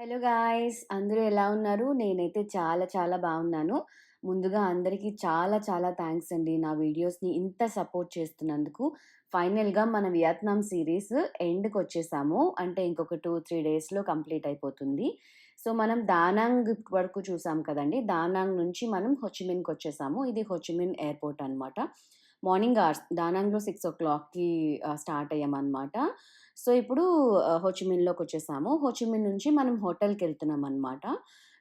Hello guys అందరూ ఎలా ఉన్నారు? నేనైతే చాలా చాలా బాగున్నాను. ముందుగా అందరికీ చాలా చాలా థ్యాంక్స్ అండి. నా వీడియోస్‌ని ఇంత సపోర్ట్ చేస్తున్నందుకు. ఫైనల్‌గా మన వియత్నాం ఎండ్కు వచ్చేసాము అంటే ఇంకొక 2, 3 డేస్‌లో కంప్లీట్ అయిపోతుంది. సో, మనం దానాంగ్ వరకు చూసాం కదండి దానాంగ్ నుంచి మనం హోచిమిన్‌కొచ్చేసాము. ఇది హొచిమిన్ ఎయిర్‌పోర్ట్ అనమాట. మార్నింగ్ అవర్స్ దానాంగ్‌లో 6:00కి ఆహ్, స్టార్ట్ అయ్యామన్నమాట సో, ఇప్పుడు హోచిమిన్లోకి వచ్చేసాము హోచిమిన్ నుంచి మనం హోటల్కి వెళ్తున్నాం అనమాట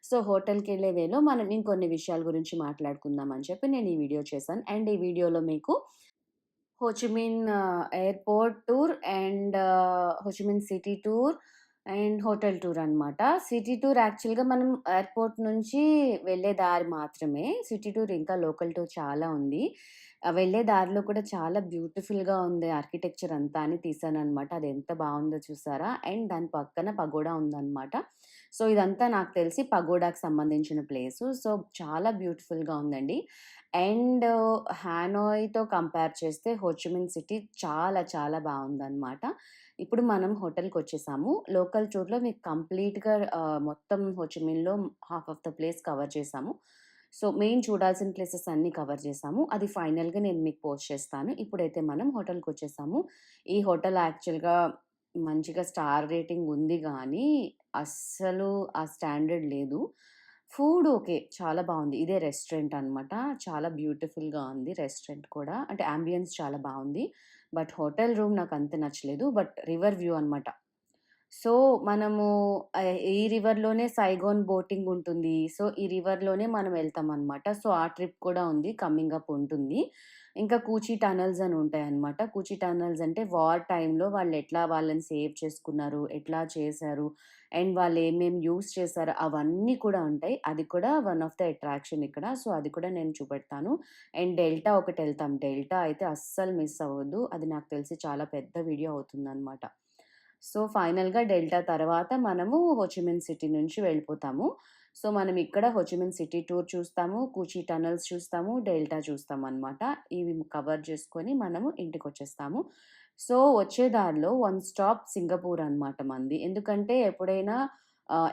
సో, హోటల్‌కెళ్ళే వేలో మనం ఇంకొన్ని విషయాల గురించి మాట్లాడుకుందాం అని చెప్పి నేను ఈ వీడియో చేశాను. అండ్ ఈ వీడియోలో మీకు Ho Chi Minh airport tour and Ho Chi Minh city tour and hotel tour అనమాట. సిటీ టూర్ యాక్చువల్‌గా మనం ఎయిర్‌పోర్ట్ నుంచి వెళ్ళే దారి మాత్రమే. సిటీ టూర్ ఇంకా లోకల్ టూర్ చాలా ఉంది. వెళ్ళే దారిలో కూడా చాలా బ్యూటిఫుల్‌గా ఉంది ఆర్కిటెక్చర్ అంతా అని తీశాననమాట. అది ఎంత బాగుందో చూసారా? అండ్ దాని పక్కన పగోడా ఉందనమాట. సో, ఇదంతా నాకు తెలిసి పగోడాకి సంబంధించిన ప్లేసు. సో, చాలా బ్యూటిఫుల్‌గా ఉందండి. అండ్ హానోయ్‌తో కంపేర్ చేస్తే హోచిమిన్ సిటీ చాలా చాలా బాగుందన్నమాట ఇప్పుడు మనం హోటల్కి వచ్చేసాము లోకల్ టూర్‌లో మీకు కంప్లీట్‌గా మొత్తం హోచిమిన్‌లో half of the place cover చేసాము సో, మెయిన్ చూడాల్సిన ప్లేసెస్ అన్నీ కవర్ చేసాము అది ఫైనల్‌గా నేను మీకు పోస్ట్ చేస్తాను. ఇప్పుడైతే మనం హోటల్కి వచ్చేసాము ఈ హోటల్ యాక్చువల్‌గా మంచిగా స్టార్ రేటింగ్ ఉంది కానీ అస్సలు ఆ స్టాండర్డ్ లేదు. Food okay. చాలా బాగుంది ఇదే రెస్టారెంట్ అనమాట. చాలా బ్యూటిఫుల్‌గా ఉంది రెస్టారెంట్ కూడా. అంటే అంబియన్స్ చాలా బాగుంది బట్ హోటల్ రూమ్ నాకు అంత నచ్చలేదు. బట్ రివర్ వ్యూ అనమాట. సో, మనము ఆహ్, ఈ రివర్‌లోనే సైగోన్ బోటింగ్ ఉంటుంది. సో, ఈ రివర్‌లోనే మనం వెళ్తామనమాట. సో, ఆ ట్రిప్ కూడా ఉంది. కమింగ్ అప్ ఉంటుంది. ఇంకా కూచి టనెల్స్ అని ఉంటాయన్నమాట. కూచి టనెల్స్ అంటే వార్ టైమ్‌లో వాళ్ళు ఎట్లా వాళ్ళని సేవ్ చేసుకున్నారు, ఎట్లా చేశారు, అండ్ వాళ్ళు ఏమేమి యూజ్ చేశారు అవన్నీ కూడా ఉంటాయి. అది కూడా వన్ ఆఫ్ ద అట్రాక్షన్ ఇక్కడ. సో, అది కూడా నేను చూపెడతాను. And delta ఒకటెళ్తాం. డెల్టా అయితే అస్సలు మిస్ అవ్వద్దు. అది నాకు తెలిసి చాలా పెద్ద వీడియో అవుతుందనమాట. సో, ఫైనల్‌గా డెల్టా తర్వాత మనము హోచిమిన్ సిటీ నుంచి వెళ్ళిపోతాము. సో, మనం ఇక్కడ Ho Chi Minh city tour చూస్తాము. కూచి టనెల్స్ చూస్తాము. డెల్టా చూస్తామనమాట. ఇవి కవర్ చేసుకొని మనము ఇంటికి వచ్చేస్తాము సో, వచ్చే దారిలో వన్ స్టాప్ సింగపూర్ అనమాట మంది ఎందుకంటే ఎప్పుడైనా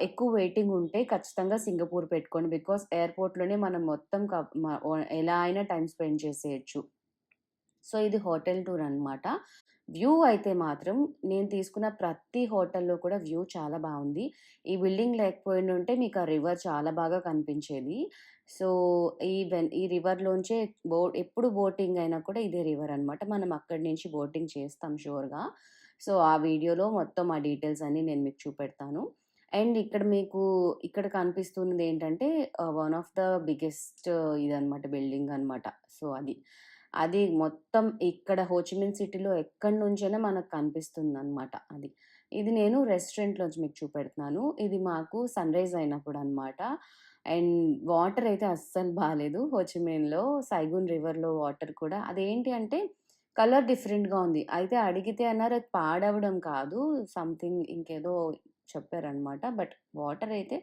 ఎక్కువ వెయిటింగ్ ఉంటే ఖచ్చితంగా సింగపూర్ పెట్టుకోండి. బికాస్ ఎయిర్‌పోర్ట్‌లోనే మనం మొత్తం క ఎలా అయినా టైం స్పెండ్ చేసేయచ్చు సో, ఇది హోటల్ టూర్ అనమాట. వ్యూ అయితే మాత్రం నేను తీసుకున్న ప్రతి హోటల్‌లో కూడా వ్యూ చాలా బాగుంది ఈ బిల్డింగ్ లేకపోయుండుంటే మీకు ఆ రివర్ చాలా బాగా కనిపించేది. సో, ఈ వెన్ ఈ రివర్‌లోంచే బో ఎప్పుడు బోటింగ్ అయినా కూడా ఇదే రివర్ అనమాట. మనం అక్కడి నుంచి బోటింగ్ చేస్తాం షూర్‌గా. సో, ఆ వీడియోలో మొత్తం ఆ డీటెయిల్స్ అన్నీ నేను మీకు చూపెడతాను. అండ్ ఇక్కడ మీకు ఇక్కడ కనిపిస్తున్నది ఏంటంటే వన్ ఆఫ్ ద బిగ్గెస్ట్ ఇదనమాట బిల్డింగ్ అనమాట. సో, అది. అది మొత్తం ఇక్కడ హోచిమిన్ సిటీలో ఎక్కడి నుంచైనా మనకు కనిపిస్తుంది అనమాట అది. ఇది నేను రెస్టారెంట్‌లోంచి మీకు చూపెడుతున్నాను. ఇది మాకు సన్‌రైజ్ అయినప్పుడనమాట. అండ్ వాటర్ అయితే అస్సలు బాగాలేదు హోచిమిన్‌లో. సైగూన్ రివర్‌లో వాటర్ కూడా అదేంటి అంటే కలర్ డిఫరెంట్‌గా ఉంది. అయితే అడిగితే అన్నారు అది పాడవడం కాదు. సంథింగ్ ఇంకేదో చెప్పారనమాట. బట్ వాటర్ అయితే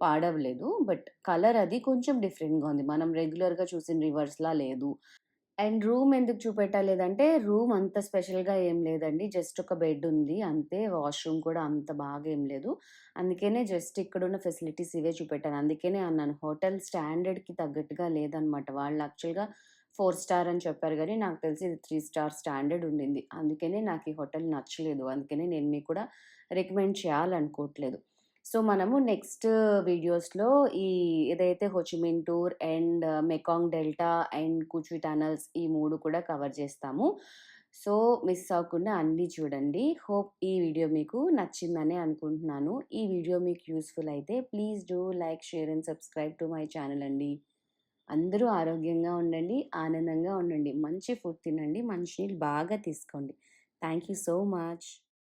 పాడవలేదు. బట్ కలర్ అది కొంచెం డిఫరెంట్‌గా ఉంది. మనం రెగ్యులర్‌గా చూసిన రివర్స్‌లా లేదు. అండ్ రూమ్ ఎందుకు చూపెట్టలేదంటే రూమ్ అంత స్పెషల్‌గా ఏం లేదండి. జస్ట్ ఒక బెడ్ ఉంది అంతే. వాష్‌రూమ్ కూడా అంత బాగా ఏం లేదు. అందుకనే జస్ట్ ఇక్కడున్న ఫెసిలిటీస్ ఇవే చూపెట్టాను. అందుకనే అన్నాను హోటల్ స్టాండర్డ్‌కి తగ్గట్టుగా లేదనమాట. వాళ్ళు యాక్చువల్‌గా ఫోర్ స్టార్ అని చెప్పారు కానీ నాకు తెలిసి ఇది త్రీ స్టార్ స్టాండర్డ్ ఉండింది. అందుకనే నాకు ఈ హోటల్ నచ్చలేదు. అందుకనే నేను మీకు కూడా రికమెండ్ చేయాలనుకోవట్లేదు. సో, మనము నెక్స్ట్ వీడియోస్‌లో ఈ ఏదైతే Ho Chi Minh tour and Mekong delta and Cu Chi tunnels ఈ మూడు కూడా కవర్ చేస్తాము. సో, మిస్ అవ్వకుండా అన్నీ చూడండి. హోప్ ఈ వీడియో మీకు నచ్చిందనే అనుకుంటున్నాను. ఈ వీడియో మీకు యూస్ఫుల్ అయితే please do like, share and subscribe to my channel అండి. అందరూ ఆరోగ్యంగా ఉండండి. ఆనందంగా ఉండండి. మంచి ఫుడ్ తినండి. మంచినీళ్ళు బాగా తీసుకోండి. Thank you so much.